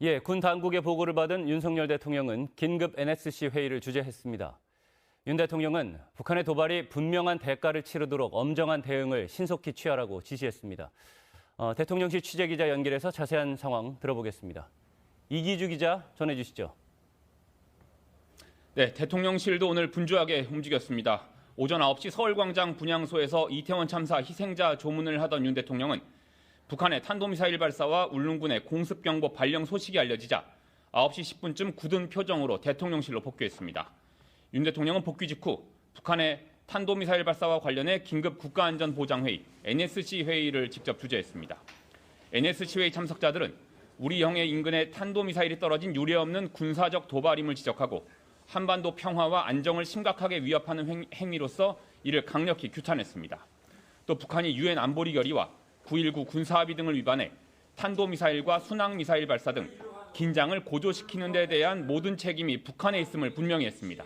예, 군 당국의 보고를 받은 윤석열 대통령은 긴급 NSC 회의를 주재했습니다. 윤 대통령은 북한의 도발이 분명한 대가를 치르도록 엄정한 대응을 신속히 취하라고 지시했습니다. 어, 대통령실 취재기자 연결해서 자세한 상황 들어보겠습니다. 이기주 기자 전해주시죠. 네, 대통령실도 오늘 분주하게 움직였습니다. 오전 9시 서울광장 분향소에서 이태원 참사 희생자 조문을 하던 윤 대통령은 북한의 탄도미사일 발사와 울릉군의 공습경보 발령 소식이 알려지자 9시 10분쯤 굳은 표정으로 대통령실로 복귀했습니다. 윤 대통령은 복귀 직후 북한의 탄도미사일 발사와 관련해 긴급 국가안전보장회의 NSC 회의를 직접 주재했습니다. NSC 회의 참석자들은 우리 영해 인근에 탄도미사일이 떨어진 유례없는 군사적 도발임을 지적하고 한반도 평화와 안정을 심각하게 위협하는 행위로서 이를 강력히 규탄했습니다. 또 북한이 유엔 안보리 결의와 9.19 군사합의 등을 위반해 탄도미사일과 순항미사일 발사 등 긴장을 고조시키는 데 대한 모든 책임이 북한에 있음을 분명히 했습니다.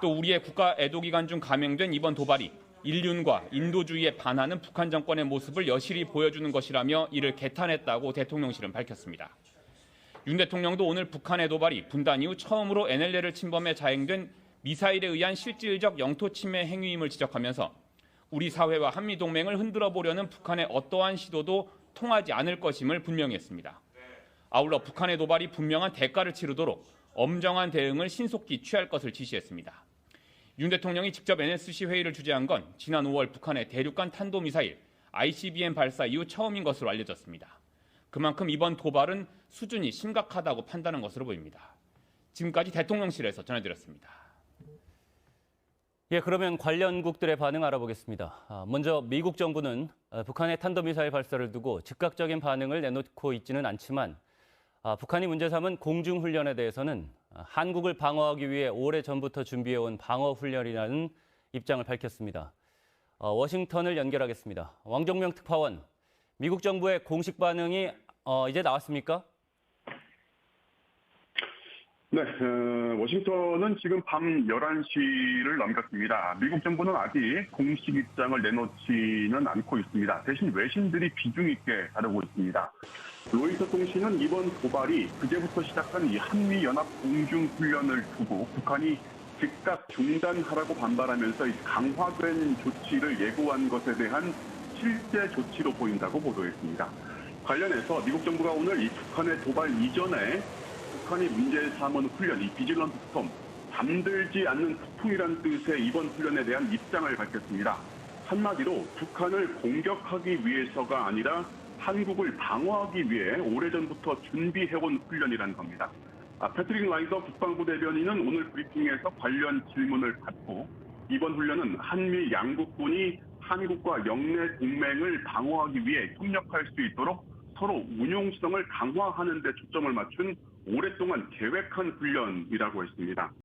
또 우리의 국가 애도기간 중 감행된 이번 도발이 인륜과 인도주의에 반하는 북한 정권의 모습을 여실히 보여주는 것이라며 이를 개탄했다고 대통령실은 밝혔습니다. 윤 대통령도 오늘 북한의 도발이 분단 이후 처음으로 NLL을 침범해 자행된 미사일에 의한 실질적 영토 침해 행위임을 지적하면서 우리 사회와 한미 동맹을 흔들어 보려는 북한의 어떠한 시도도 통하지 않을 것임을 분명히 했습니다. 아울러 북한의 도발이 분명한 대가를 치르도록 엄정한 대응을 신속히 취할 것을 지시했습니다. 윤 대통령이 직접 NSC 회의를 주재한 건 지난 5월 북한의 대륙간 탄도미사일 ICBM 발사 이후 처음인 것으로 알려졌습니다. 그만큼 이번 도발은 수준이 심각하다고 판단한 것으로 보입니다. 지금까지 대통령실에서 전해드렸습니다. 예, 그러면 관련국들의 반응 알아보겠습니다. 아, 먼저 미국 정부는 어, 북한의 탄도미사일 발사를 두고 즉각적인 반응을 내놓고 있지는 않지만 아, 북한이 문제 삼은 공중훈련에 대해서는 아, 한국을 방어하기 위해 오래 전부터 준비해온 방어훈련이라는 입장을 밝혔습니다. 어, 워싱턴을 연결하겠습니다. 왕정명 특파원, 미국 정부의 공식 반응이 어, 이제 나왔습니까? 네, 어, 워싱턴은 지금 밤 11시를 넘겼습니다. 미국 정부는 아직 공식 입장을 내놓지는 않고 있습니다. 대신 외신들이 비중 있게 다루고 있습니다. 로이터 통신은 이번 도발이 그제부터 시작한 이 한미연합 공중훈련을 두고 북한이 즉각 중단하라고 반발하면서 강화된 조치를 예고한 것에 대한 실제 조치로 보인다고 보도했습니다. 관련해서 미국 정부가 오늘 이 북한의 도발 이전에 북한이 문제 삼은 훈련, 이 비질런트 스톰, 잠들지 않는 폭풍이란 뜻의 이번 훈련에 대한 입장을 밝혔습니다. 한마디로 북한을 공격하기 위해서가 아니라 한국을 방어하기 위해 오래전부터 준비해온 훈련이라는 겁니다. 아, 패트릭 라이더 국방부 대변인은 오늘 브리핑에서 관련 질문을 받고 이번 훈련은 한미 양국군이 한국과 영내 동맹을 방어하기 위해 협력할 수 있도록 서로 운용성을 강화하는 데 초점을 맞춘 오랫동안 계획한 훈련이라고 했습니다.